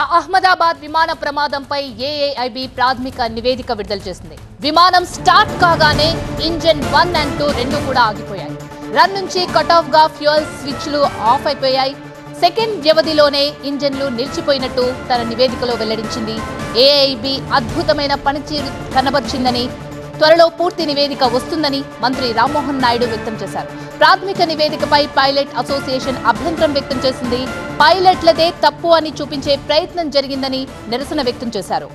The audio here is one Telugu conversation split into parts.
అహ్మదాబాద్ విమాన ప్రమాదంపై ఏఏఐబి ప్రాథమిక నివేదిక విడుదల చేసింది. విమానం స్టార్ట్ కాగానే ఇంజన్ వన్ అండ్ టూ రెండు కూడా ఆగిపోయాయి. రన్ నుంచి కట్ ఆఫ్గా ఫ్యూయల్ స్విచ్లు ఆఫ్ అయిపోయాయి. సెకండ్ వ్యవధిలోనే ఇంజన్లు నిలిచిపోయినట్టు తన నివేదికలో వెల్లడించింది. ఏఐబి అద్భుతమైన పనితీరు కనబర్చిందని త్వరలో పూర్తి నివేదిక వస్తుందని మంత్రి రామ్మోహన్ నాయుడు వ్యక్తం చేశారు. ప్రాథమిక నివేదికపై పైలట్ అసోసియేషన్ అభ్యంతరం వ్యక్తం చేసింది. పైలట్లదే తప్పు అని చూపించే ప్రయత్నం జరిగిందని నిరసన వ్యక్తం చేశారు.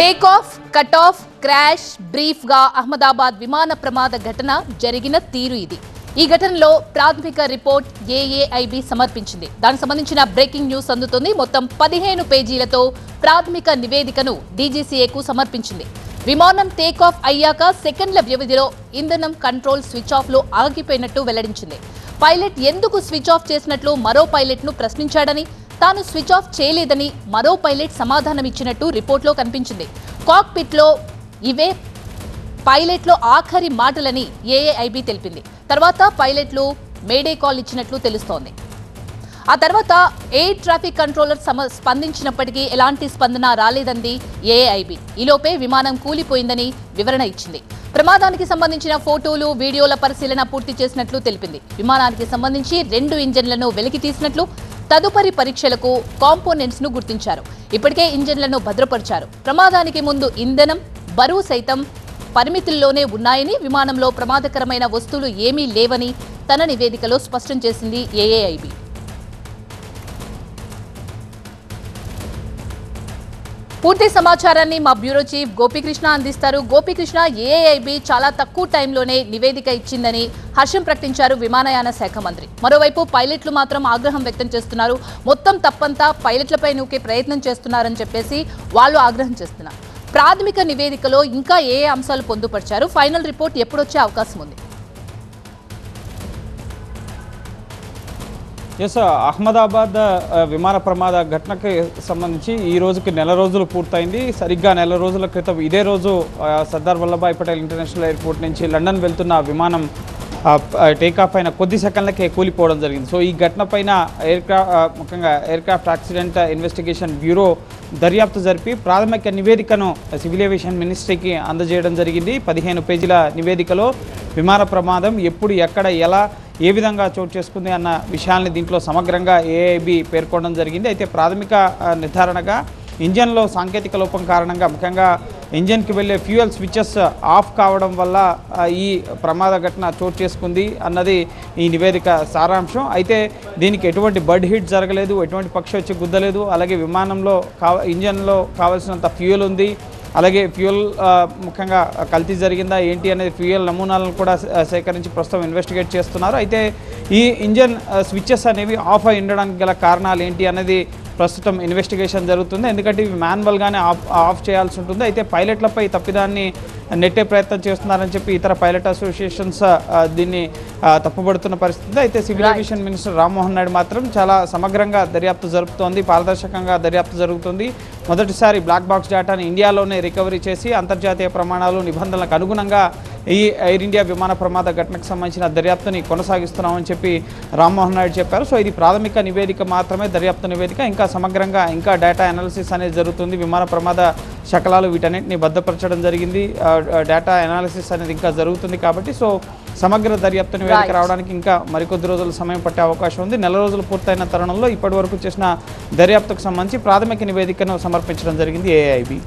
టేకాఫ్ కట్ ఆఫ్ క్రాష్ బ్రీఫ్గా అహ్మదాబాద్ విమాన ప్రమాద ఘటన జరిగిన తీరు ఇది. ఈ ఘటనలో ప్రాథమిక రిపోర్ట్ ఏఏఐబి సమర్పించింది. దానికి సంబంధించిన బ్రేకింగ్ న్యూస్ అందుతుంది. మొత్తం పదిహేను పేజీలతో ప్రాథమిక నివేదికను డీజీసీఏకు సమర్పించింది. విమానం టేక్ ఆఫ్ అయ్యాక సెకండ్ల వ్యవధిలో ఇంధనం కంట్రోల్ స్విచ్ ఆఫ్లో ఆగిపోయినట్టు వెల్లడించింది. పైలట్ ఎందుకు స్విచ్ ఆఫ్ చేసినట్లు మరో పైలట్ను ప్రశ్నించాడని తాను స్విచ్ ఆఫ్ చేయలేదని మరో పైలట్ సమాధానమిచ్చినట్టు రిపోర్ట్లో కనిపించింది. కాక్పిట్లో ఇవే పైలట్లో ఆఖరి మాటలని ఏఏఐబి తెలిపింది. తర్వాత పైలట్లు మేడే కాల్ ఇచ్చినట్లు తెలుస్తోంది. ఆ తర్వాత ఎయిర్ ట్రాఫిక్ కంట్రోలర్ సమ స్పందించినప్పటికీ ఎలాంటి స్పందన రాలేదంది ఏఐబి. ఈలోపే విమానం కూలిపోయిందని వివరణ ఇచ్చింది. ప్రమాదానికి సంబంధించిన ఫోటోలు వీడియోల పరిశీలన పూర్తి చేసినట్లు తెలిపింది. విమానానికి సంబంధించి రెండు ఇంజన్లను వెలికి తీసినట్లు తదుపరి పరీక్షలకు కాంపోనెంట్స్ను గుర్తించారు. ఇప్పటికే ఇంజన్లను భద్రపరిచారు. ప్రమాదానికి ముందు ఇంధనం బరువు సైతం పరిమితుల్లోనే ఉన్నాయని విమానంలో ప్రమాదకరమైన వస్తువులు ఏమీ లేవని తన నివేదికలో స్పష్టం చేసింది ఏఏఐబి పూర్తి సమాచారాన్ని మా బ్యూరో చీఫ్ గోపీకృష్ణ అందిస్తారు. గోపీకృష్ణ ఏఐబి చాలా తక్కువ టైంలోనే నివేదిక ఇచ్చిందని హర్షం ప్రకటించారు విమానయాన శాఖ మంత్రి. మరోవైపు పైలట్లు మాత్రం ఆగ్రహం వ్యక్తం చేస్తున్నారు. మొత్తం తప్పంతా పైలట్లపై నూకే ప్రయత్నం చేస్తున్నారని చెప్పేసి వాళ్ళు ఆగ్రహం చేస్తున్నారు. ప్రాథమిక నివేదికలో ఇంకా ఏ అంశాలు పొందుపరిచారు? ఫైనల్ రిపోర్ట్ ఎప్పుడొచ్చే అవకాశం ఉంది. ఎస్ అహ్మదాబాద్ విమాన ప్రమాద ఘటనకి సంబంధించి ఈ రోజుకి నెల రోజులు పూర్తయింది. సరిగ్గా నెల రోజుల క్రితం ఇదే రోజు సర్దార్ వల్లభాయ్ పటేల్ ఇంటర్నేషనల్ ఎయిర్పోర్ట్ నుంచి లండన్ వెళ్తున్న విమానం టేకాఫ్ అయిన కొద్ది సెకండ్లకే కూలిపోవడం జరిగింది. సో ఈ ఘటన పైన ఎయిర్క్రాఫ్ట్ ముఖ్యంగా ఎయిర్క్రాఫ్ట్ యాక్సిడెంట్ ఇన్వెస్టిగేషన్ బ్యూరో దర్యాప్తు జరిపి ప్రాథమిక నివేదికను సివిల్ ఏవియేషన్ మినిస్ట్రీకి అందజేయడం జరిగింది. పదిహేను పేజీల నివేదికలో విమాన ప్రమాదం ఎప్పుడు ఎక్కడ ఎలా ఏ విధంగా చోటు చేసుకుంది అన్న విషయాల్ని దీంట్లో సమగ్రంగా ఏఐబి పేర్కొనడం జరిగింది. అయితే ప్రాథమిక నిర్ధారణగా ఇంజన్లో సాంకేతిక లోపం కారణంగా ముఖ్యంగా ఇంజన్కి వెళ్ళే ఫ్యూయల్ స్విచెస్ ఆఫ్ కావడం వల్ల ఈ ప్రమాద ఘటన చోటు చేసుకుంది అన్నది ఈ నివేదిక సారాంశం. అయితే దీనికి ఎటువంటి బర్డ్ హిట్ జరగలేదు ఎటువంటి పక్షి వచ్చి గుద్దలేదు అలాగే విమానంలో కావ ఇంజన్లో కావాల్సినంత ఫ్యూయల్ ఉంది అలాగే ఫ్యూయల్ ముఖ్యంగా కల్తీ జరిగిందా ఏంటి అనేది ఫ్యూయల్ నమూనాలను కూడా సేకరించి ప్రస్తుతం ఇన్వెస్టిగేట్ చేస్తున్నారు. అయితే ఈ ఇంజన్ స్విచ్చెస్ అనేవి ఆఫ్ అయి ఉండడానికి గల కారణాలు ఏంటి అనేది ప్రస్తుతం ఇన్వెస్టిగేషన్ జరుగుతుంది. ఎందుకంటే ఇవి మాన్యువల్గానే ఆఫ్ ఆఫ్ చేయాల్సి ఉంటుంది. అయితే పైలట్లపై తప్పిదాన్ని నెట్టే ప్రయత్నం చేస్తున్నారని చెప్పి ఇతర పైలట్ అసోసియేషన్స్ దీన్ని ఆ, తప్పుపడుతున్న పరిస్థితి. అయితే civil aviation minister Rammohan Naidu మాత్రం చాలా సమగ్రంగా దర్యాప్తు జరుపుతోంది. పారదర్శకంగా దర్యాప్తు జరుగుతుంది. మొదటిసారి బ్లాక్ బాక్స్ డేటాను ఇండియాలోనే రికవరీ చేసి అంతర్జాతీయ ప్రమాణాలు నిబంధనలకు అనుగుణంగా ఈ ఎయిర్ ఇండియా విమాన ప్రమాద ఘటనకు సంబంధించిన దర్యాప్తుని కొనసాగిస్తున్నామని చెప్పి రామ్మోహన్ నాయుడు చెప్పారు. సో ఇది ప్రాథమిక నివేదిక మాత్రమే దర్యాప్తు నివేదిక. ఇంకా సమగ్రంగా ఇంకా డేటా అనాలిసిస్ అనేది జరుగుతుంది. విమాన ప్రమాద శకలాలు వీటన్నిటిని భద్రపరచడం జరిగింది. డేటా అనాలిసిస్ అనేది ఇంకా జరుగుతుంది కాబట్టి సో సమగ్ర దర్యాప్తు నివేదిక. రావడానికి ఇంకా మరికొద్ది రోజులు సమయం పట్టే అవకాశం ఉంది. నెల రోజులు పూర్తయిన తరుణంలో ఇప్పటి వరకు చేసిన దర్యాప్తుకు సంబంధించి ప్రాథమిక నివేదికను సమర్పించడం జరిగింది ఏఐబి